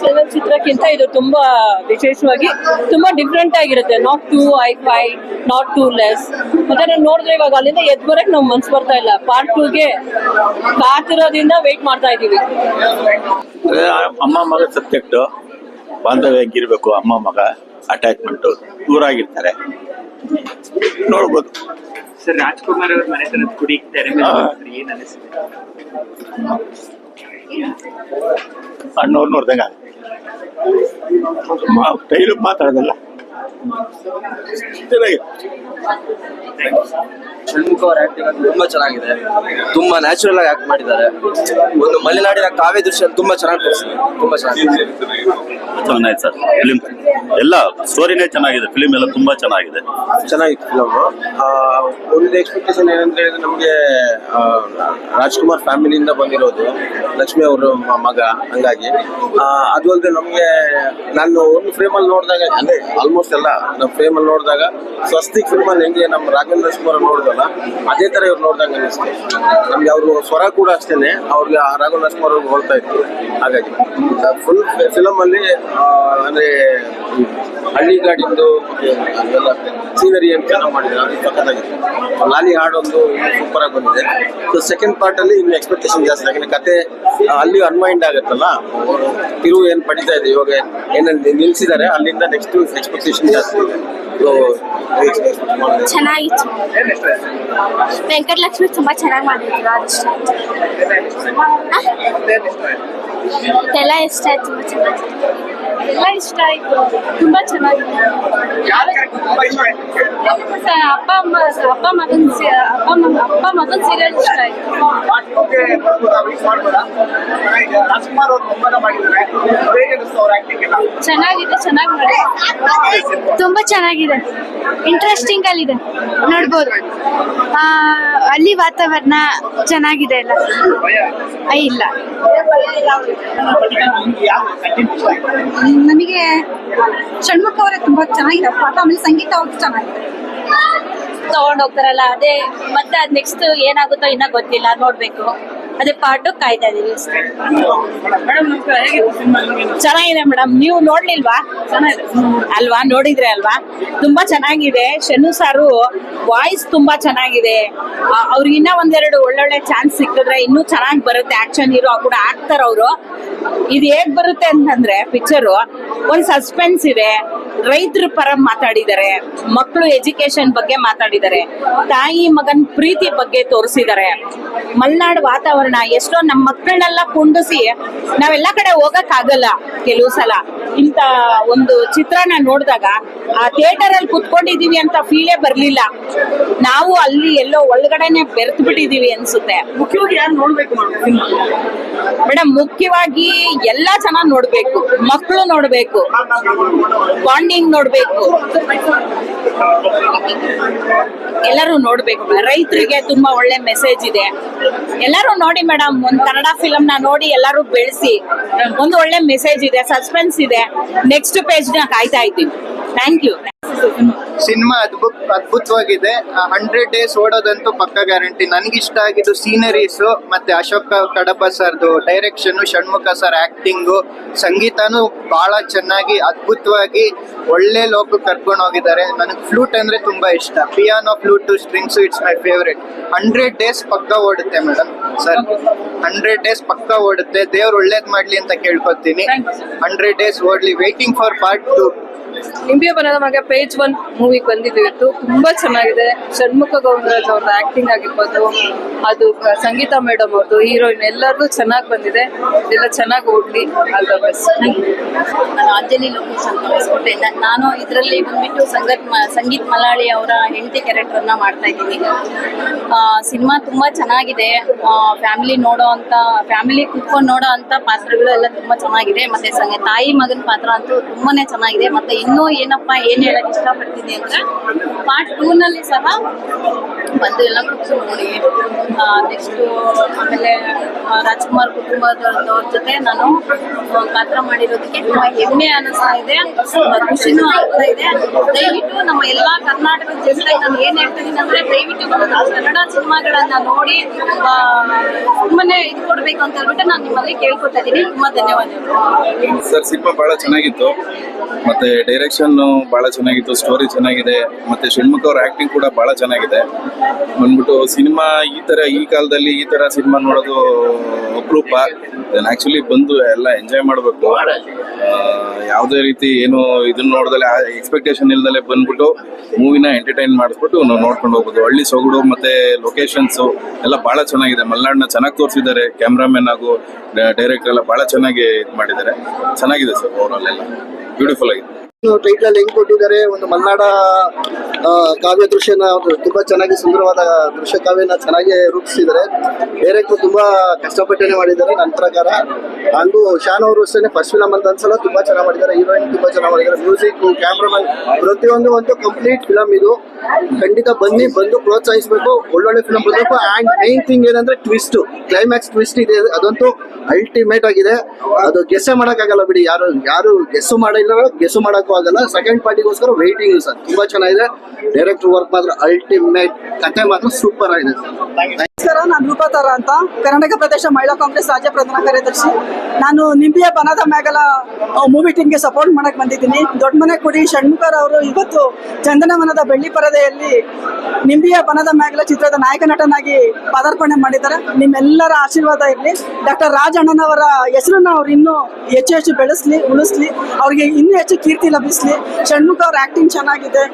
ಚಲನಚಿತ್ರಕ್ಕಿಂತ ಇದು ತುಂಬಾ ವಿಶೇಷವಾಗಿ ತುಂಬಾ ಡಿಫ್ರೆಂಟ್ ಆಗಿರುತ್ತೆ. Not too hi-fi not too less ಮತ್ತೆ ನಾನು ನೋಡಿದ್ರೆ ಇವಾಗ ಅಲ್ಲಿಂದ ಎದ್ ಬರಕ್ ನಮ್ಗೆ ಮನ್ಸು ಬರ್ತಾ ಇಲ್ಲ. ಪಾರ್ಟ್ ಟೂಗೆ ಕಾತಿರೋದ್ರಿಂದ ವೇಟ್ ಮಾಡ್ತಾ ಇದೀವಿ ಅಮ್ಮ ಮಗ ಸಬ್ಜೆಕ್ಟ್ ಬಾಂಧವ್ಯ ಹೆಂಗಿರ್ಬೇಕು ಅಮ್ಮ ಮಗ ಅಟ್ಯಾಚ್ಮೆಂಟ್ ದೂರಾಗಿರ್ತಾರೆ. ನೋಡ್ಬೋದು. ಸರ್ ರಾಜ್ಕುಮಾರ್ ಅವ್ರ ಮನೆತನದ ಕುಡಿ ತೆರೆ ಮೇಲೆ ಏನ್ ಅಣ್ಣವ್ರು ನೋಡ್ದಂಗ ಟೈಲು ಮಾತಾಡೋದಲ್ಲ. ಷಣ್ಮುಖ ಅವ್ರ ಆಕ್ಟಿಂಗ್ ತುಂಬಾ ಚೆನ್ನಾಗಿದೆ. ತುಂಬಾ ನ್ಯಾಚುರಲ್ ಆಗಿ ಆಕ್ಟ್ ಮಾಡಿದ್ದಾರೆ. ಒಂದು ಮಲೆನಾಡಿನ ಕಾವ್ಯ ದೃಶ್ಯ ತುಂಬಾ ಚೆನ್ನಾಗಿ ತೋರಿಸಿದ್ದಾರೆ ತುಂಬಾ ಚೆನ್ನಾಗಿದೆ. ಚೆನ್ನಾಗಿದೆ ಸರ್. ಫಿಲಿಮ್ ಎಲ್ಲ ಸ್ಟೋರಿನೇ ಚೆನ್ನಾಗಿದೆ. ಫಿಲಿಮ್ ಎಲ್ಲ ತುಂಬಾ ಚೆನ್ನಾಗಿದೆ. ಚೆನ್ನಾಗಿತ್ತು ಫಿಲಮ್ ಒಂದು ಎಕ್ಸ್ಪೆಕ್ಟೇಷನ್ ಏನಂತ ಹೇಳಿದ್ರೆ ನಮಗೆ ರಾಜ್ಕುಮಾರ್ ಫ್ಯಾಮಿಲಿಯಿಂದ ಬಂದಿರೋದು. ಲಕ್ಷ್ಮಿ ಅವರ ಮಗ ಹಂಗಾಗಿ. ಆ, ಅದು ಅಲ್ಲದೆ ನಮಗೆ ನಾನು ಒಂದು ಫ್ರೇಮಲ್ಲಿ ನೋಡಿದಾಗ ಅಂದ್ರೆ ಆಲ್ಮೋಸ್ಟ್ ಎಲ್ಲ ನಮ್ಮ ಫ್ರೇಮಲ್ಲಿ ನೋಡಿದಾಗ ಸ್ವಸ್ತಿಕ್ ಫಿಲ್ಮಲ್ಲಿ ಹೆಂಗೆ ನಮ್ಮ ರಾಘವೇಂದ್ರ ಕುಮಾರ್ ನೋಡಿದಲ್ಲ, ಅದೇ ತರ ಇವ್ರು ನೋಡಿದಾಗ ಅನಿಸ್ತು. ನಮ್ಗೆ ಅವರು ಸ್ವರ ಕೂಡ ಅಷ್ಟೇನೆ, ಅವ್ರಿಗೆ ರಾಘವೇಂದ್ರ ಕುಮಾರ್ ಅವ್ರಿಗೆ ಹೋಗ್ತಾ ಇತ್ತು. ಹಾಗಾಗಿ ಫುಲ್ ಫಿಲಮ್ ಅಲ್ಲಿ ಅಂದ್ರೆ ಹಳ್ಳಿ ಗಾಡಿಂದು ಎಲ್ಲ ಸೀನರಿ ಏನು ಚೆನ್ನಾಗಿ ಮಾಡಿದ್ರು, ಅದು ಪಕ್ಕದಾಗಿತ್ತು ಲಾಲಿ ಹಾಡೊಂದು ಸೂಪರ್ ಆಗಿ ಬಂದಿದೆ. ಸೊ ಸೆಕೆಂಡ್ ಪಾರ್ಟ್ ಅಲ್ಲಿ ಇನ್ನು ಎಕ್ಸ್ಪೆಕ್ಟೇಷನ್ ಜಾಸ್ತಿ ಆಗಿದೆ. ಕತೆ ಅಲ್ಲಿ ಅನ್ವೈಂಡ್ ಆಗುತ್ತಲ್ಲ ತಿರುವು ಏನ್ ಪಡಿತಾ ಇದೆ, ಇವಾಗ ಏನಲ್ಲಿ ನಿಲ್ಸಿದ್ದಾರೆ, ಅಲ್ಲಿಂದ ನೆಕ್ಸ್ಟ್ ಎಕ್ಸ್ಪೆಕ್ಟೇಷನ್ ಚೆನ್ನಾಗಿತ್ತು. ವೆಂಕಟಲಕ್ಷ್ಮಿ ತುಂಬಾ ಚೆನ್ನಾಗಿ ಮಾಡಿದ್ರು ಅದಿಷ್ಟ ಎಲ್ಲ ಇಷ್ಟ ಆಯ್ತು, ತುಂಬಾ ಎಲ್ಲ ಇಷ್ಟ ಆಯ್ತು. ತುಂಬಾ ಚೆನ್ನಾಗಿದೆ ಅಪ್ಪ ಅಮ್ಮ, ಅಪ್ಪ ಮಗನ್ ಅಪ್ಪ ಅಪ್ಪ ಮಗನ್ ಸೀರಿಯಲ್ ಇಷ್ಟ ಆಯ್ತು. ಚೆನ್ನಾಗಿದೆ ಚೆನ್ನಾಗಿ ತುಂಬಾ ಚೆನ್ನಾಗಿದೆ. ಇಂಟ್ರೆಸ್ಟಿಂಗ್ ಅಲ್ಲಿದೆ. ನೋಡ್ಬೋದು. ಆ, ಅಲ್ಲಿ ವಾತಾವರಣ ಚೆನ್ನಾಗಿದೆ ಅಲ್ಲ? ಆ, ಇಲ್ಲ. ನಮಗೆ ಷಣ್ಮುಖ ಅವರೇ ತುಂಬಾ ಚೆನ್ನಾಗಿದೆ. ಪಾಠ ಆಮೇಲೆ ಸಂಗೀತ ಅವ್ರದ್ದು ಚೆನ್ನಾಗಿದೆ. ತಗೊಂಡ್ ಹೋಗ್ತಾರಲ್ಲ ಅದೇ. ಮತ್ತೆ ಅದ್ ನೆಕ್ಸ್ಟ್ ಏನಾಗುತ್ತೋ ಇನ್ನ ಗೊತ್ತಿಲ್ಲ ನೋಡ್ಬೇಕು. ಅದೇ ಪಾಟು ಕಾಯ್ತಾ ಇದೀವಿ ಅಷ್ಟೇ. ಚೆನ್ನಾಗಿದೆ ಮೇಡಮ್ ನೀವು ನೋಡ್ಲಿಲ್ವಾ? ಅಲ್ವಾ? ನೋಡಿದ್ರೆ ಅಲ್ವಾ? ತುಂಬಾ ಚೆನ್ನಾಗಿದೆ. ಶನು ಸಾರು ವಾಯ್ಸ್ ತುಂಬಾ ಚೆನ್ನಾಗಿದೆ. ಅವ್ರಿಗೆ ಇನ್ನ ಒಂದೆರಡು ಒಳ್ಳೊಳ್ಳೆ ಚಾನ್ಸ್ ಸಿಕ್ಕಿದ್ರೆ ಇನ್ನೂ ಚೆನ್ನಾಗಿ ಬರುತ್ತೆ. ಆಕ್ಷನ್ ಹೀರೋ ಕೂಡ ಆಗ್ತಾರ ಅವರು ಇದು ಹೇಗ್ ಬರುತ್ತೆ ಅಂತಂದ್ರೆ ಪಿಕ್ಚರು ಒಂದ್ ಸಸ್ಪೆನ್ಸ್ ಇದೆ. ರೈತರ ಪರ ಮಾತಾಡಿದ್ದಾರೆ ಮಕ್ಕಳು ಎಜುಕೇಶನ್ ಬಗ್ಗೆ ಮಾತಾಡಿದ್ದಾರೆ ತಾಯಿ ಮಗನ್ ಪ್ರೀತಿ ಬಗ್ಗೆ ತೋರಿಸಿದ್ದಾರೆ. ಮಲ್ನಾಡ್ ವಾತಾವರಣ ಎಷ್ಟೋ ನಮ್ಮ ಮಕ್ಕಳನ್ನೆಲ್ಲ ಕುಂಡಿಸಿ ನಾವೆಲ್ಲ ಕಡೆ ಹೋಗಕ್ ಆಗಲ್ಲ ಕೆಲವು ಸಲ. ಇಂತ ಒಂದು ಚಿತ್ರನ ನೋಡಿದಾಗ ಆ ಥಿಯೇಟರ್ ಅಲ್ಲಿ ಕುತ್ಕೊಂಡಿದೀವಿ ಅಂತ ಫೀಲೇ ಬರ್ಲಿಲ್ಲ. ನಾವು ಅಲ್ಲಿ ಎಲ್ಲೋ ಒಳಗಡೆನೆ ಬೆರೆತು ಬಿಟ್ಟಿದೀವಿ ಅನ್ಸುತ್ತೆ ಮೇಡಮ್ ಮುಖ್ಯವಾಗಿ ಎಲ್ಲಾ ಜನ ನೋಡ್ಬೇಕು ಮಕ್ಕಳು ನೋಡ್ಬೇಕು. ಬಾಂಡಿಂಗ್ ನೋಡ್ಬೇಕು. ಎಲ್ಲರೂ ನೋಡ್ಬೇಕು. ರೈತರಿಗೆ ತುಂಬಾ ಒಳ್ಳೆ ಮೆಸೇಜ್ ಇದೆ. ಎಲ್ಲರೂ ನೋಡಿ ಮೇಡಮ್ ಒಂದ್ ಕನ್ನಡ ಫಿಲಮ್ನ ನೋಡಿ ಎಲ್ಲರೂ ಬೆಳೆಸಿ. ಒಂದು ಒಳ್ಳೆ ಮೆಸೇಜ್ ಇದೆ ಸಸ್ಪೆನ್ಸ್ ಇದೆ. ನೆಕ್ಸ್ಟ್ ಪೇಜ್ನ ಕಾಯ್ತಾ ಇದ್ದೀನಿ. Thank you cinema? ಅದ್ಭುತ ಅದ್ಭುತವಾಗಿದೆ. ಹಂಡ್ರೆಡ್ ಡೇಸ್ ಓಡೋದಂತೂ ಪಕ್ಕ ಗ್ಯಾರಂಟಿ ನನಗಿಷ್ಟ ಆಗಿದ್ದು ಸೀನರೀಸು ಮತ್ತೆ ಅಶೋಕ ಕಡಪ ಸರ್ದು ಡೈರೆಕ್ಷನ್ ಷಣ್ಮುಖ ಸರ್ ಆಕ್ಟಿಂಗು ಸಂಗೀತನೂ ಬಹಳ ಚೆನ್ನಾಗಿ ಅದ್ಭುತವಾಗಿ ಒಳ್ಳೆ ಲೋಕ ಕರ್ಕೊಂಡು ಹೋಗಿದ್ದಾರೆ. ನನಗೆ ಫ್ಲೂಟ್ ಅಂದ್ರೆ ತುಂಬಾ ಇಷ್ಟ. Piano flute strings it's my favourite hundred days ಪಕ್ಕ ಓಡುತ್ತೆ ಮೇಡಮ್ ಸರ್ ಹಂಡ್ರೆಡ್ ಡೇಸ್ ಪಕ್ಕ ಓಡುತ್ತೆ. ದೇವ್ರು ಒಳ್ಳೇದ್ ಮಾಡ್ಲಿ ಅಂತ ಕೇಳ್ಕೊತೀನಿ. Hundred days ಓಡ್ಲಿ. Waiting for part two Nimbe Banada Maga page one movie ಬಂದಿದ್ದು ತುಂಬಾ ಚೆನ್ನಾಗಿದೆ. ಷಣ್ಮುಖ ಗೌಂಡರಾಜ್ ಅವ್ರದ್ದು ಆಕ್ಟಿಂಗ್ ಆಗಿರ್ಬೋದು, ಅದು ಸಂಗೀತ ಮೇಡಮ್ ಅವ್ರದ್ದು ಹೀರೋಯಿನ್ ಎಲ್ಲರದು ಚೆನ್ನಾಗಿ ಬಂದಿದೆ. ಎಲ್ಲ ಚೆನ್ನಾಗಿ ಓಡ್ಲಿ ಅಲ್ಲ ಬಸ್ ನಾನು ಅಂಜಲಿ ಲೋಕೇಶ್ ಅಂತ ನಾನು ಇದರಲ್ಲಿ ಬಂದ್ಬಿಟ್ಟು ಸಂಗತ್ ಸಂಗೀತ್ ಮಲಾಳಿ ಅವರ ಹೆಂಡತಿ ಅನ್ನ ಮಾಡ್ತಾ ಇದ್ದೀನಿ. ಸಿನಿಮಾ ತುಂಬಾ ಚೆನ್ನಾಗಿದೆ. ಫ್ಯಾಮಿಲಿ ನೋಡೋ ಅಂತ, ಫ್ಯಾಮಿಲಿ ಕುತ್ಕೊಂಡು ನೋಡೋ ಅಂತ ಪಾತ್ರಗಳು ಎಲ್ಲ ತುಂಬಾ ಚೆನ್ನಾಗಿದೆ. ಮತ್ತೆ ತಾಯಿ ಮಗನ ಪಾತ್ರ ಅಂತೂ ತುಂಬಾನೇ ಚೆನ್ನಾಗಿದೆ. ಮತ್ತೆ ಇನ್ನೂ ಏನಪ್ಪ, ಏನ್ ಹೇಳಕ್ ಇಷ್ಟಪಡ್ತೀನಿ ಅಂದ್ರೆ ಪಾರ್ಟ್ ಟೂ ನಲ್ಲಿ ಸಹ ಬಂದು ಎಲ್ಲ ನೋಡಿ ನೆಕ್ಸ್ಟ್ ಆಮೇಲೆ ರಾಜ್ಕುಮಾರ್ ಕುಟುಂಬದವ್ರ ಜೊತೆ ನಾನು ಪಾತ್ರ ಮಾಡಿರೋದಕ್ಕೆ ತುಂಬಾ ಹೆಮ್ಮೆ ಅನಿಸ್ತಾ ಇದೆ ಖುಷಿನೂ ಆಗ್ತಾ ಇದೆ. ದಯವಿಟ್ಟು ನಮ್ಮ ಎಲ್ಲಾ ಕರ್ನಾಟಕದ ಜನತೆ ನಾನು ಏನ್ ಹೇಳ್ತಿದ್ದೀನಿ ಅಂದ್ರೆ, ದಯವಿಟ್ಟು ಕನ್ನಡ ಸಿನಿಮಾಗಳನ್ನ ನೋಡಿ ಸುಮ್ಮನೆ ಇದು ಕೊಡ್ಬೇಕು ಅಂತ ಹೇಳ್ಬಿಟ್ಟು ನಾನು ನಿಮ್ಮಲ್ಲಿ ಕೇಳ್ಕೊತಾ ಇದ್ದೀನಿ. ತುಂಬಾ ಧನ್ಯವಾದಗಳು. ಸರ್, ಸಿನಿಮಾ ಬಹಳ ಚೆನ್ನಾಗಿತ್ತು. ಮತ್ತೆ ಡೈರೆಕ್ಷನ್ ಬಹಳ ಚೆನ್ನಾಗಿತ್ತು ಸ್ಟೋರಿ ಚೆನ್ನಾಗಿದೆ, ಮತ್ತೆ ಷಣ್ಮುಖ ಅವ್ರ ಆಕ್ಟಿಂಗ್ ಕೂಡ ಬಹಳ ಚೆನ್ನಾಗಿದೆ. ಬಂದ್ಬಿಟ್ಟು ಸಿನಿಮಾ ಈ ತರ ಈ ಕಾಲದಲ್ಲಿ ಈ ತರ ಸಿನಿಮಾ ನೋಡೋದು ಅಪರೂಪ. ಆಕ್ಚುಲಿ ಬಂದು ಎಲ್ಲ ಎಂಜಾಯ್ ಮಾಡಬೇಕು. ಯಾವುದೇ ರೀತಿ ಏನು ಇದನ್ನ ನೋಡ್ದಲೆ ಎಕ್ಸ್ಪೆಕ್ಟೇಷನ್ ಇಲ್ದಲೆ ಬಂದ್ಬಿಟ್ಟು ಮೂವಿನ ಎಂಟರ್ಟೈನ್ ಮಾಡಿಸ್ಬಿಟ್ಟು ನಾವು ನೋಡ್ಕೊಂಡು ಹೋಗ್ಬೋದು. ಹಳ್ಳಿ ಸೊಗಡು ಮತ್ತೆ ಲೊಕೇಶನ್ಸ್ ಎಲ್ಲ ಬಹಳ ಚೆನ್ನಾಗಿದೆ. ಮಲ್ನಾಡ್ನ ಚೆನ್ನಾಗಿ ತೋರಿಸಿದ್ದಾರೆ. ಕ್ಯಾಮ್ರಾಮನ್ ಹಾಗೂ ಡೈರೆಕ್ಟರ್ ಎಲ್ಲ ಬಹಳ ಚೆನ್ನಾಗಿ ಇದು ಮಾಡಿದ್ದಾರೆ. ಚೆನ್ನಾಗಿದೆ ಸರ್ ಓವರಾಲ್ ಎಲ್ಲ. ಬ್ಯೂಟಿಫುಲ್ ಆಗಿದೆ. ಟೈಟಲ್ ಹೆಂಗ್ ಕೊಟ್ಟಿದ್ದಾರೆ, ಒಂದು ಮಲ್ನಾಡ ಕಾವ್ಯ ದೃಶ್ಯನ ತುಂಬಾ ಚೆನ್ನಾಗಿ ಸುಂದರವಾದ ದೃಶ್ಯ ಕಾವ್ಯನ ಚೆನ್ನಾಗಿ ರೂಪಿಸಿದ್ದಾರೆ. ಬೇರೆ ತುಂಬಾ ಕಷ್ಟಪಟ್ಟನೆ ಮಾಡಿದ್ದಾರೆ ನನ್ನ ಪ್ರಕಾರ. ಹಾಗೂ ಶಾನ್ ಅವರು ಅಷ್ಟೇ ಫಸ್ಟ್ ಫಿಲಮ್ ಅಂತ ಅನ್ಸಲ್ಲ, ತುಂಬಾ ಚೆನ್ನಾಗಿ ಮಾಡಿದ್ದಾರೆ. ಹೀರೋಯಿನ್ ತುಂಬಾ ಚೆನ್ನಾಗಿ ಮಾಡಿದ್ದಾರೆ. ಮ್ಯೂಸಿಕ್ ಕ್ಯಾಮ್ರಾಮನ್ ಪ್ರತಿಯೊಂದು ಒಂದು ಕಂಪ್ಲೀಟ್ ಫಿಲಮ್ ಇದು. ಖಂಡಿತ ಬನ್ನಿ, ಬಂದು ಪ್ರೋತ್ಸಾಹಿಸಬೇಕು. ಒಳ್ಳೊಳ್ಳೆ ಫಿಲಮ್ ಬರಬೇಕು ಅಂಡ್ ಮೈನ್ ಥಿಂಗ್ ಏನಂದ್ರೆ ಟ್ವಿಸ್ಟ್ ಕ್ಲೈಮ್ಯಾಕ್ಸ್ ಟ್ವಿಸ್ಟ್ ಇದೆ. ಅದಂತೂ ಅಲ್ಟಿಮೇಟ್ ಆಗಿದೆ. ಅದು ಗೆಸ್ಸೆ ಮಾಡೋಕ್ಕಾಗಲ್ಲ ಬಿಡಿ. ಯಾರು ಯಾರು ಗೆಸ್ಸು ಮಾಡಿಲ್ಲ ಗೆಸ್ಸು ಆಗಲ್ಲ ಸೆಕೆಂಡ್ ಪಾರ್ಟಿಗೋಸ್ಕರ ವೈಟಿಂಗ್ ಸರ್. ತುಂಬಾ ಚೆನ್ನಾಗಿದೆ. ಡೈರೆಕ್ಟರ್ ವರ್ಕ್ ಮಾತ್ರ ಅಲ್ಟಿಮೇಟ್ ಕತೆ ಮಾತ್ರ ಸೂಪರ್ ಆಗಿದೆ. ನಮಸ್ಕಾರ, ನಾನು ರೂಪಾತಾರ ಅಂತ. ಕರ್ನಾಟಕ ಪ್ರದೇಶ ಮಹಿಳಾ ಕಾಂಗ್ರೆಸ್ ರಾಜ್ಯ ಪ್ರಧಾನ ಕಾರ್ಯದರ್ಶಿ. ನಾನು ನಿಂಬಿಯ ಬನದ ಮ್ಯಾಗಲ ಮೂವಿ ಟೀಮ್ಗೆ ಸಪೋರ್ಟ್ ಮಾಡಕ್ ಬಂದಿದ್ದೀನಿ. ದೊಡ್ಡ ಮನೆ ಕುಡಿ, ಷಣ್ಮುಖರ್ ಅವರು ಇವತ್ತು ಚಂದನವನದ ಬೆಳ್ಳಿ ಪರದೆಯಲ್ಲಿ ನಿಂಬಿಯ ಬನದ ಮೇಘಲ ಚಿತ್ರದ ನಾಯಕ ನಟನಾಗಿ ಪದಾರ್ಪಣೆ ಮಾಡಿದ್ದಾರೆ. ನಿಮ್ಮೆಲ್ಲರ ಆಶೀರ್ವಾದ ಇರಲಿ. ಡಾಕ್ಟರ್ ರಾಜ್ ಅಣ್ಣನವರ ಹೆಸರನ್ನ ಅವ್ರು ಇನ್ನೂ ಹೆಚ್ಚು ಹೆಚ್ಚು ಬೆಳೆಸ್ಲಿ, ಉಳಿಸ್ಲಿ. ಅವ್ರಿಗೆ ಇನ್ನೂ ಹೆಚ್ಚು ಕೀರ್ತಿ ಲಭಿಸ್ಲಿ. ಷಣ್ಮುಖ ಅವ್ರ ಆಕ್ಟಿಂಗ್ ಚೆನ್ನಾಗಿದೆ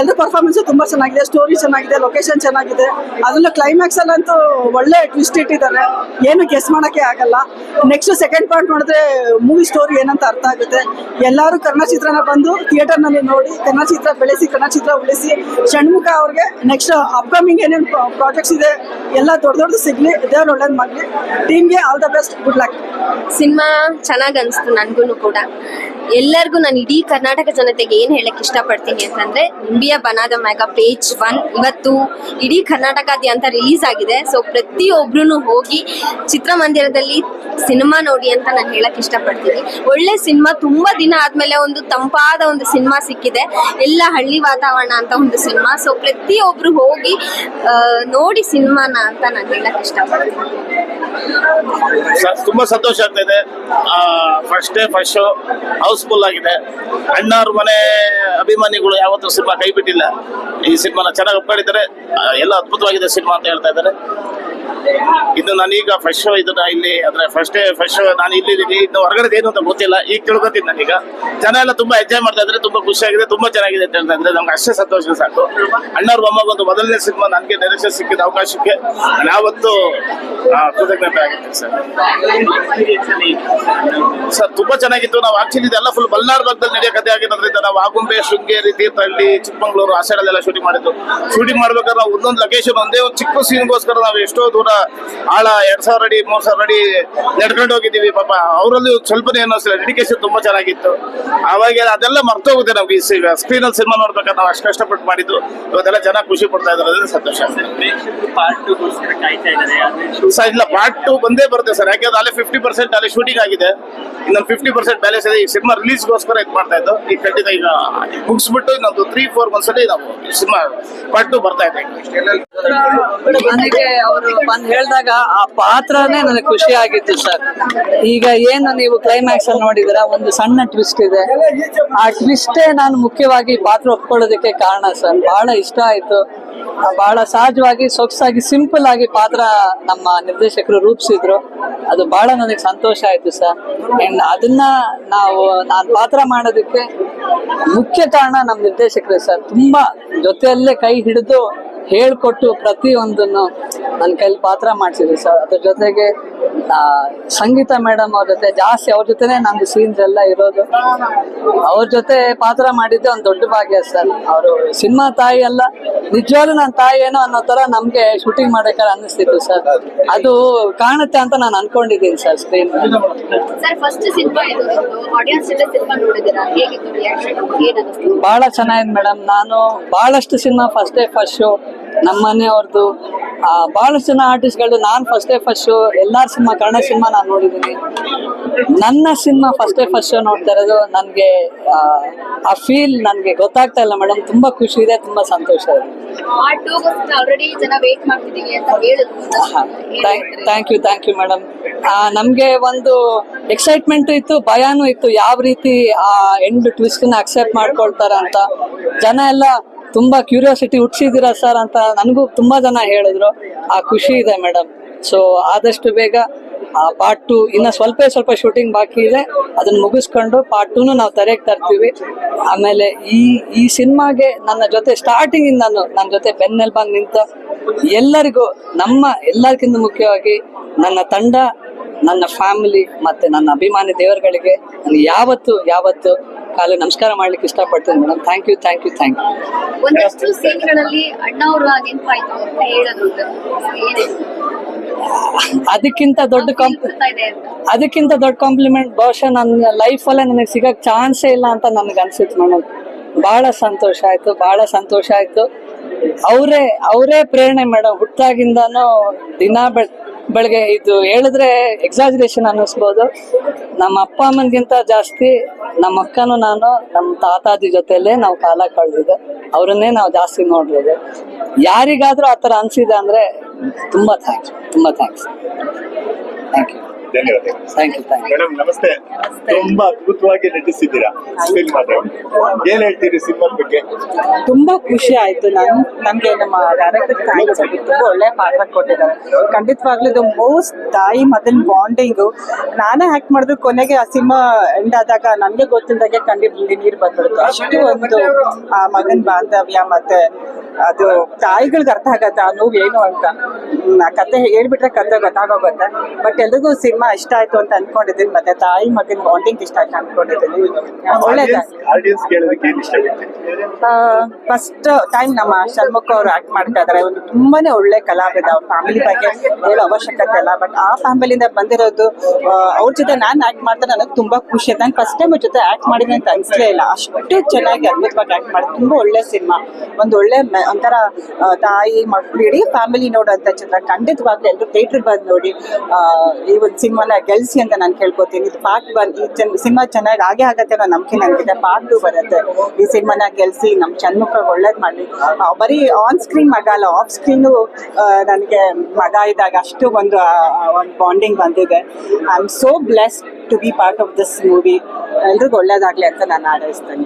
ಎಲ್ಲ ಪರ್ಫಾರ್ಮೆನ್ಸ್ ತುಂಬಾ ಚೆನ್ನಾಗಿದೆ. ಸ್ಟೋರಿ ಚೆನ್ನಾಗಿದೆ ಲೊಕೇಶನ್ ಚೆನ್ನಾಗಿದೆ. ಅದನ್ನ ಕ್ಲೈಮ್ಯಾಕ್ಸ್ ಅಲ್ಲಂತೂ ಒಳ್ಳೆ ಟ್ವಿಸ್ಟ್ ಇಟ್ಟಿದ್ದಾರೆ. ಏನು ಗೆಸ್ ಮಾಡಕ್ಕೆ ಆಗಲ್ಲ. ನೆಕ್ಸ್ಟ್ ಸೆಕೆಂಡ್ ಪಾರ್ಟ್ ನೋಡಿದ್ರೆ ಮೂವಿ ಸ್ಟೋರಿ ಏನಂತ ಅರ್ಥ ಆಗುತ್ತೆ. ಎಲ್ಲರೂ ಕನ್ನಡ ಚಿತ್ರನ ಬಂದು ಥಿಯೇಟರ್ನಲ್ಲಿ ನೋಡಿ ಕನ್ನಡ ಚಿತ್ರ ಬೆಳೆಸಿ ಕನ್ನಡ ಚಿತ್ರ ಉಳಿಸಿ, ಷಣ್ಮುಖ ಅವ್ರಿಗೆ ನೆಕ್ಸ್ಟ್ ಅಪ್ಕಮಿಂಗ್ ಏನೇನು ಪ್ರಾಜೆಕ್ಟ್ಸ್ ಇದೆ, ಎಲ್ಲ ದೊಡ್ಡ ದೊಡ್ಡದು ಸಿಗ್ಲಿ ದೇವ್ರು ಒಳ್ಳೇದು ಮಾಡಲಿ. ಟೀಮ್ಗೆ all the best good luck cinema ಚೆನ್ನಾಗಿ ಅನಿಸ್ತು ನನಗೂ ಕೂಡ. ಎಲ್ಲರಿಗೂ ನಾನು ಇಡೀ ಕರ್ನಾಟಕ ಜನತೆಗೆ ಏನು ಹೇಳಕ್ ಇಷ್ಟಪಡ್ತೀನಿ ಅಂತಂದ್ರೆ, ಇಂಡಿಯಾ ಬನಾದ ಮ್ಯಾಗ ಪೇಜ್ ಒನ್ ಇವತ್ತು ಇಡೀ ಕರ್ನಾಟಕಾದ್ಯಂತ ರಿಲೀಸ್ ಆಗಿದೆ. ಸೊ ಪ್ರತಿಯೊಬ್ರು ಹೋಗಿ ಚಿತ್ರಮಂದಿರದಲ್ಲಿ ಸಿನಿಮಾ ನೋಡಿ ಅಂತ ನಾನು ಹೇಳಕ್ ಇಷ್ಟಪಡ್ತೀನಿ. ಒಳ್ಳೆ ಸಿನಿಮಾ ತುಂಬಾ ದಿನ ಆದ್ಮೇಲೆ ಒಂದು ತಂಪಾದ ಒಂದು ಸಿನಿಮಾ ಸಿಕ್ಕಿದೆ. ಎಲ್ಲ ಹಳ್ಳಿ ವಾತಾವರಣ ಅಂತ ಒಂದು ಸಿನಿಮಾ. ಸೊ ಪ್ರತಿಯೊಬ್ರು ಹೋಗಿ ನೋಡಿ ಸಿನಿಮಾನ ಅಂತ ನಾನು ಹೇಳಕ್ ಇಷ್ಟಪಡ್ತೀನಿ. ತುಂಬಾ ಸಂತೋಷ. ಆಗ್ತಿದೆ first day first show housefull ಆಗಿದೆ. ಅಣ್ಣವ್ರ ಮನೆ ಅಭಿಮಾನಿಗಳು ಯಾವತ್ತೂ ಸಿನಿಮಾ ಕೈ ಬಿಟ್ಟಿಲ್ಲ. ಈ ಸಿನಿಮಾನ ಚೆನ್ನಾಗಿ ಒಪ್ಪಿದ್ದಾರೆ ಎಲ್ಲ ಅದ್ಭುತವಾಗಿದೆ ಸಿನಿಮಾ ಅಂತ ಹೇಳ್ತಾ ಇದ್ದಾರೆ. ಇನ್ನು ನಾನೀಗ ಫಸ್ಟ್ ಶೋ ಇದನ್ನ ಇಲ್ಲಿ, ಅಂದ್ರೆ ಫಸ್ಟ್ ಡೇ ಫಸ್ಟ್ ಶೋ ನಾನು ಇಲ್ಲಿದ್ದೀನಿ ಇನ್ನು ಹೊರಗಡೆ ಏನು ಅಂತ ಗೊತ್ತಿಲ್ಲ. ಈಗ ತಿಳ್ಕೊತೀನಿ ನಾನೀಗ. ಜನ ಎಲ್ಲ ತುಂಬಾ ಎಂಜಾಯ್ ಮಾಡ್ತಾ ಇದ್ರೆ ತುಂಬಾ ಖುಷಿಯಾಗಿದೆ, ತುಂಬಾ ಚೆನ್ನಾಗಿದೆ ಅಂತ ಹೇಳ್ತಾ ಇದ್ರೆ ನಮ್ಗೆ ಅಷ್ಟೇ ಸಂತೋಷ ಸಾಕು. ಅಣ್ಣವ್ರ ಮೊಮ್ಮಗೊಂದು ಮೊದಲನೇ ಸಿನಿಮಾ ನನಗೆ ಡೈರೆಕ್ಷನ್ ಸಿಕ್ಕಿದ ಅವಕಾಶಕ್ಕೆ ಯಾವತ್ತು ಕೃತಜ್ಞತೆ ಆಗಿರ್ತೀನಿ ಸರ್. ಸರ್, ತುಂಬಾ ಚೆನ್ನಾಗಿತ್ತು. ನಾವು ಆಕ್ಚುಲಿ ಇದೆಲ್ಲ ಫುಲ್ ಮಲ್ನಾಡ್ ಭಾಗದಲ್ಲಿ ನಡೆಯೋ ಕಥೆ ಆಗಿರೋದ್ರಿಂದ ನಾವು ಆಗುಂಬೆ, ಶೃಂಗೇರಿ, ತೀರ್ಥಹಳ್ಳಿ, ಚಿಕ್ಕಮಂಗ್ಳೂರು ಆ ಸೈಡಲ್ಲೆಲ್ಲ ಶೂಟಿಂಗ್ ಮಾಡಿದ್ದು. ಶೂಟಿಂಗ್ ಮಾಡ್ಬೇಕಾದ್ರೆ ನಾವು ಒಂದೊಂದು ಲೊಕೇಶನ್ ಒಂದೇ ಒಂದು ಚಿಕ್ಕ ಸೀನ್ಗೋಸ್ಕರ ನಾವು ಎಷ್ಟೋ ದೂರ ಆಳ ಎರಡ್ ಸಾವಿರ ಅಡಿ ಮೂರ್ ಸಾವಿರ ಅಡಿ ನಡ್ಕೊಂಡು ಹೋಗಿದ್ದೀವಿ. ಪಾಪ ಅವರಲ್ಲಿ ಸ್ವಲ್ಪನೇ ಏನೋ ಡೆಡಿಕೇಶನ್ ತುಂಬಾ ಚೆನ್ನಾಗಿತ್ತು. ಅವಾಗ ಅದೆಲ್ಲ ಮರ್ತೋಗುತ್ತೆ ನಮ್ಗೆ ಈ ಸ್ಕ್ರೀನ್ ಅಲ್ಲಿ ಸಿನಿಮಾ ನೋಡ್ಬೇಕಾದ್ರೆ ನಾವು ಅಷ್ಟು ಕಷ್ಟಪಟ್ಟು ಮಾಡಿದ್ದು. ಇವತ್ತೆಲ್ಲ ಜನ ಖುಷಿ ಪಡ್ತಾ ಇದ್ದಾರೆ ಅದ್ರಿಂದ ಸಂತೋಷ. ಇದ್ದಾರೆ. ಸರ್ ಇಲ್ಲ ಪಾರ್ಟ್ ಟು ಬಂದೇ ಬರುತ್ತೆ ಸರ್. ಯಾಕಂದ್ರೆ ಅಲ್ಲಿ ಫಿಫ್ಟಿ ಪರ್ಸೆಂಟ್ ಅಲ್ಲಿ ಶೂಟಿಂಗ್ ಆಗಿದೆ. ಇನ್ನೊಂದು ಫಿಫ್ಟಿ ಪರ್ಸೆಂಟ್ ಬ್ಯಾಲೆನ್ಸ್ ಇದೆ. ಈ ಸಿನಿಮಾ ರಿಲೀಸ್ಗೋಸ್ಕರ ಇದು ಮಾಡ್ತಾ ಇದ್ದು. ಈ ಖಂಡಿತ ಈಗ ಮುಗಿಸ್ಬಿಟ್ಟು ಇನ್ನೊಂದು ತ್ರೀ ಫೋರ್ ಮಂತ್ಸ್ ಅಲ್ಲಿ ನಾವು ಸಿನಿಮಾ ಪಾರ್ಟ್ ಟು ಬರ್ತಾ ಇದೆ. ಬಂದ್ ಹೇಳಿದಾಗ ಆ ಪಾತ್ರನೇ ನನಗೆ ಖುಷಿ ಆಗಿತ್ತು ಸರ್. ಈಗ ಏನು ನೀವು ಕ್ಲೈಮ್ಯಾಕ್ಸ್ ಅಲ್ಲಿ ನೋಡಿದ್ರ ಒಂದು ಸಣ್ಣ ಟ್ವಿಸ್ಟ್ ಇದೆ. ಆ ಟ್ವಿಸ್ಟೇ ನಾನು ಮುಖ್ಯವಾಗಿ ಪಾತ್ರ ಒಪ್ಕೊಳ್ಳೋದಕ್ಕೆ ಕಾರಣ ಸರ್. ಬಹಳ ಇಷ್ಟ ಆಯ್ತು. ಬಹಳ ಸಹಜವಾಗಿ, ಸೊಗಸಾಗಿ ಸಿಂಪಲ್ ಆಗಿ ಪಾತ್ರ ನಮ್ಮ ನಿರ್ದೇಶಕರು ರೂಪಿಸಿದ್ರು. ಅದು ಬಹಳ ನನಗೆ ಸಂತೋಷ ಆಯ್ತು ಸರ್. ಅಂಡ್ ಅದನ್ನ ನಾವು, ನಾನು ಪಾತ್ರ ಮಾಡೋದಕ್ಕೆ ಮುಖ್ಯ ಕಾರಣ ನಮ್ಮ ನಿರ್ದೇಶಕರು ಸರ್. ತುಂಬಾ ಜೊತೆಯಲ್ಲೇ ಕೈ ಹಿಡಿದು ಹೇಳ್ಕೊಟ್ಟು ಪ್ರತಿಯೊಂದನ್ನು ನನ್ನ ಕೈಲಿ ಪಾತ್ರ ಮಾಡಿಸಿದ್ರು ಸರ್. ಅದ್ರ ಜೊತೆಗೆ ಸಂಗೀತ ಮೇಡಮ್ ಅವ್ರ ಜೊತೆ ಜಾಸ್ತಿ ಅವ್ರ ಜೊತೆನೆ ನಮ್ದು ಸೀನ್ಸ್ ಎಲ್ಲ ಇರೋದು. ಅವ್ರ ಜೊತೆ ಪಾತ್ರ ಮಾಡಿದ್ದೆ ಒಂದು ದೊಡ್ಡ ಭಾಗ್ಯ ಸರ್. ಅವರು ಸಿನಿಮಾ ತಾಯಿ ಅಲ್ಲ ನಿಜವಾಗ್ಲೂ ನನ್ನ ತಾಯಿ ಏನೋ ಅನ್ನೋ ತರ ನಮ್ಗೆ ಶೂಟಿಂಗ್ ಮಾಡಬೇಕಾದ್ರೆ ಅನ್ನಿಸ್ತಿತ್ತು ಸರ್. ಅದು ಕಾಣುತ್ತೆ ಅಂತ ನಾನು ಅನ್ಕೊಂಡಿದ್ದೀನಿ ಸರ್ ಸ್ಕ್ರೀನ್ ಬಹಳ ಚೆನ್ನಾಗಿದೆ ಮೇಡಮ್. ನಾನು ಬಹಳಷ್ಟು cinema first day first show ನಮ್ಮ ಮನೆಯವ್ರದ್ದು ಬಹಳಷ್ಟು ಜನ ಆರ್ಟಿಸ್ಟ್ಗಳು ನಾನು ಫಸ್ಟ್ ಡೇ ಫಸ್ಟ್ ಶೋ ಎಲ್ಲಾರ ಸಿನಿಮಾ ಕನ್ನಡ ಸಿನಿಮಾ ನಾನು ನೋಡಿದ್ದೀನಿ ನನ್ನ cinema first day first show ನೋಡ್ತಾ ಇರೋದು ನನಗೆ ಆ ಫೀಲ್ ನನಗೆ ಗೊತ್ತಾಗ್ತಾ ಇಲ್ಲ ಮೇಡಮ್ ತುಂಬಾ ಖುಷಿ ಇದೆ ತುಂಬಾ ಸಂತೋಷ ಇದೆ. Thank you thank you madam ನಮಗೆ ಒಂದು ಎಕ್ಸೈಟ್ಮೆಂಟ್ ಇತ್ತು ಭಯಾನೂ ಇತ್ತು. ಯಾವ ರೀತಿ ಆ ಎಂಡ್ ಟ್ವಿಸ್ಟ್ನ ಅಕ್ಸೆಪ್ಟ್ ಮಾಡ್ಕೊಳ್ತಾರ ಅಂತ ಜನ ಎಲ್ಲ ತುಂಬಾ ಕ್ಯೂರಿಯಾಸಿಟಿ ಹುಟ್ಟಿಸಿದ್ದೀರಾ ಸರ್ ಅಂತ ನನಗೂ ತುಂಬಾ ಜನ ಹೇಳಿದ್ರು. ಆ ಖುಷಿ ಇದೆ ಮೇಡಮ್ ಸೊ ಆದಷ್ಟು ಬೇಗ ಪಾರ್ಟ್ ಟು ಇನ್ನ ಸ್ವಲ್ಪ ಸ್ವಲ್ಪ ಶೂಟಿಂಗ್ ಬಾಕಿ ಇದೆ. ಅದನ್ನ ಮುಗಿಸ್ಕೊಂಡು ಪಾರ್ಟ್ ಟೂನು ನಾವು ತೆರೆಗೆ ತರ್ತೀವಿ. ಆಮೇಲೆ ಈ ಈ ಸಿನಿಮಾಗೆ ನನ್ನ ಜೊತೆ ಸ್ಟಾರ್ಟಿಂಗ್ ಇಂದಾನು ನನ್ನ ಜೊತೆ ಬೆನ್ನೆಲ್ಬಾಗ್ ನಿಂತ ಎಲ್ಲರಿಗೂ, ನಮ್ಮ ಎಲ್ಲರಿಗಿಂತ ಮುಖ್ಯವಾಗಿ ನನ್ನ ತಂಡ, ನನ್ನ ಫ್ಯಾಮಿಲಿ ಮತ್ತೆ ನನ್ನ ಅಭಿಮಾನಿ ದೇವರುಗಳಿಗೆ, ನನಗೆ ಯಾವತ್ತು ಯಾವತ್ತು ಕಾಲು ನಮಸ್ಕಾರ ಮಾಡ್ಲಿಕ್ಕೆ ಇಷ್ಟಪಡ್ತೀನಿ madam. Thank you thank you thank you ಒಂದಷ್ಟು ಅಣ್ಣವ್ರ ನೆನಪಾಯ್ತು ಅಂತ ಅದಕ್ಕಿಂತ ದೊಡ್ಡ ಕಾಂಪ್ ಅದಕ್ಕಿಂತ ದೊಡ್ಡ ಕಾಂಪ್ಲಿಮೆಂಟ್ ಬಹುಶಃ ನನ್ನ ಲೈಫಲ್ಲೇ ನನಗೆ ಸಿಗಕ್ ಚಾನ್ಸೇ ಇಲ್ಲ ಅಂತ ನನಗೆ ಅನ್ಸಿತ್ತು ಮೇಡಮ್. ಬಹಳ ಸಂತೋಷ ಆಯ್ತು ಬಹಳ ಸಂತೋಷ ಆಯ್ತು. ಅವರೇ ಅವರೇ ಪ್ರೇರಣೆ ಮೇಡಮ್ ಹುಟ್ಟಾಗಿಂದಾನು ದಿನ ಬೆಳ್ ಬೆಳಗ್ಗೆ ಇದು ಹೇಳಿದ್ರೆ ಎಕ್ಸಾಜರೇಷನ್ ಅನ್ನಿಸ್ಬೋದು. ನಮ್ಮ ಅಪ್ಪ ಅಮ್ಮನಿಗಿಂತ ಜಾಸ್ತಿ, ನಮ್ಮ ಅಕ್ಕನೂ ನಾನು, ನಮ್ಮ ತಾತಾಜಿ ಜೊತೆಲೇ ನಾವು ಕಾಲ ಕಳೆದಿದೆ ಅವರನ್ನೇ ನಾವು ಜಾಸ್ತಿ ನೋಡಿರೋದು ಯಾರಿಗಾದರೂ ಆ ಥರ ಅನಿಸಿದೆ ಅಂದರೆ ತುಂಬ ಥ್ಯಾಂಕ್ಸ್ ತುಂಬ ಥ್ಯಾಂಕ್ಸ್ ಥ್ಯಾಂಕ್ ಯು ಧನ್ಯವಾದಗಳು. ಥ್ಯಾಂಕ್ ಯು ಥ್ಯಾಂಕ್ ಮೇಡಮ್ ನಮಸ್ತೆ. ತುಂಬಾ ಅದ್ಭುತವಾಗಿ ನಟಿಸಿದ್ದೀರಾ ಸಿನಿಮಾ ಏನ್ ಹೇಳ್ತೀರಿ ಸಿನಿಮಾ ಬಗ್ಗೆ? ತುಂಬಾ ಖುಷಿ ಆಯ್ತು. ನಾನು ನಮ್ಗೆ ನಮ್ಮ ಡೈರೆಕ್ಟರ್ ಥ್ಯಾಂಕ್ಸ್ ಆಗಿ ತುಂಬಾ ಒಳ್ಳೆ ಪಾತ್ರ ಕೊಟ್ಟಿದ್ದಾರೆ. ಖಂಡಿತವಾಗ್ಲೂ ಇದು ಮೋಸ್ಟ್ ತಾಯಿ ಮದನ್ ಬಾಂಡಿಂಗ್ ನಾನೇ ಆಕ್ಟ್ ಮಾಡಿದ್ರು ಕೊನೆಗೆ ಆ ಸಿನಿಮಾ ಎಂಡ್ ಆದಾಗ ನನಗೆ ಗೊತ್ತಿಲ್ಲದಾಗೆ ಖಂಡಿತ ನೀರು ಬಂದ್ಬಿಡ್ತು ಅಷ್ಟು ಒಂದು ಆ ಮಗನ್ ಬಾಂಧವ್ಯ ಮತ್ತೆ ಅದು ತಾಯಿಗಳಿಗೆ ಅರ್ಥ ಆಗತ್ತೆ? ಆ ನೋವು ಏನು ಅಂತ? ಆ ಕತೆ ಹೇಳ್ಬಿಟ್ರೆ ಕತೆ ಗೊತ್ತಾಗೋಗುತ್ತೆ. ಬಟ್ ಎಲ್ರಿಗೂ ಸಿನಿಮಾ ಇಷ್ಟ ಆಯ್ತು ಅಂತ ಅನ್ಕೊಂಡಿದ್ದೀನಿ. ಮತ್ತೆ ತಾಯಿ ಮಗನ ಬಾಂಡಿಂಗ್ ಇಷ್ಟ ಆಯ್ತು ಅನ್ಕೊಂಡಿದ್ದೀನಿ. ಫಸ್ಟ್ ಟೈಮ್ ನಮ್ಮ ಷಣ್ಮುಖ ಅವ್ರು ಆಕ್ಟ್ ಮಾಡ್ತಾ ಇದಾರೆ. ಒಂದು ತುಂಬಾನೇ ಒಳ್ಳೆ ಕಲಾವಿದ. ಅವ್ರ ಫ್ಯಾಮಿಲಿ ಬಗ್ಗೆ ಹೇಳೋ ಅವಶ್ಯಕತೆ ಅಲ್ಲ ಬಟ್ ಆ ಫ್ಯಾಮಿಲಿಯಿಂದ ಬಂದಿರೋದು ಅವ್ರ ಜೊತೆ ನಾನು ಆಕ್ಟ್ ಮಾಡ್ತಾ ನನಗೆ ತುಂಬಾ ಖುಷಿ ಆಯ್ತು. ನಾನು ಫಸ್ಟ್ ಟೈಮ್ ಅವ್ರ ಜೊತೆ ಆಕ್ಟ್ ಮಾಡಿದ್ರೆ ಅಂತ ಅನ್ಸ್ಲೇ ಇಲ್ಲ. ಅಷ್ಟು ಚೆನ್ನಾಗಿ ಅದ್ಭುತವಾಗಿ ಆಕ್ಟ್ ಮಾಡಿ ತುಂಬಾ ಒಳ್ಳೆ ಸಿನಿಮಾ. ಒಂದು ಒಳ್ಳೆ ಒಂಥರ ತಾಯಿ ಮಕ್ಳು ಇಡೀ ಫ್ಯಾಮಿಲಿ ನೋಡೋಂಥ ಚಿತ್ರ. ಖಂಡಿತವಾಗ್ಲೂ ಎಲ್ಲರೂ ಥಿಯೇಟರ್ ಬಂದು ನೋಡಿ ಈ ಒಂದು ಸಿನಿಮಾನ ಗೆಲ್ಸಿ ಅಂತ ನಾನು ಕೇಳ್ಕೊತೀನಿ. ಇದು ಪಾರ್ಟ್ ಒನ್ ಈ ಸಿನಿಮಾ ಚೆನ್ನಾಗಿ ಆಗೇ ಆಗತ್ತೆ ಅನ್ನೋ ನಂಬಿಕೆ ನನಗಿದೆ ಪಾರ್ಟ್ ಟು ಬರುತ್ತೆ. ಈ ಸಿನಿಮಾನ ಗೆಲ್ಸಿ ನಮ್ಮ ಷಣ್ಮುಖ ಒಳ್ಳೇದ್ ಮಾಡಿ ಬರೀ ಆನ್ ಸ್ಕ್ರೀನ್ ಮಗ ಅಲ್ಲ ಆಫ್ ಸ್ಕ್ರೀನು ನನಗೆ ಮಗ ಇದ್ದಾಗ ಅಷ್ಟು ಒಂದು ಒಂದು ಬಾಂಡಿಂಗ್ ಬಂದಿದೆ. I am so bless to be part of this movie ಎಲ್ರಿಗೂ ಒಳ್ಳೇದಾಗಲಿ ಅಂತ ನಾನು ಆಡಿಸ್ತೇನೆ.